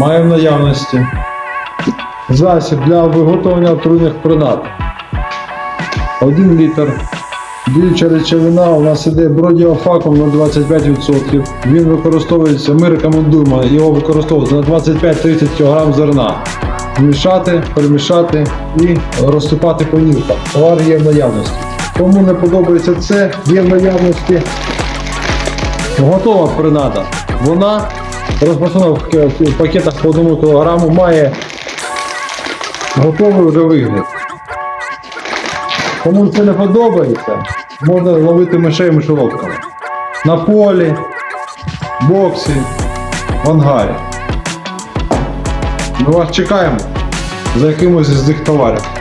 Має в наявності засіб для виготовлення отруйних принад. 1 літр. Діюча речовина у нас іде бродіофаком на 25%. Він використовується, ми рекомендуємо його використовувати на 25-30 кг зерна. Змішати, перемішати і розсипати по нівках. Товар є в наявності. Кому не подобається це, є в наявності готова принада. Вона розпасована в пакетах по 1 кг, має готовий вже вигляд. Кому це не подобається, можна ловити мишей мишоловками. На полі, боксі, в ангарі. Ми вас чекаємо за якимось з цих товарів.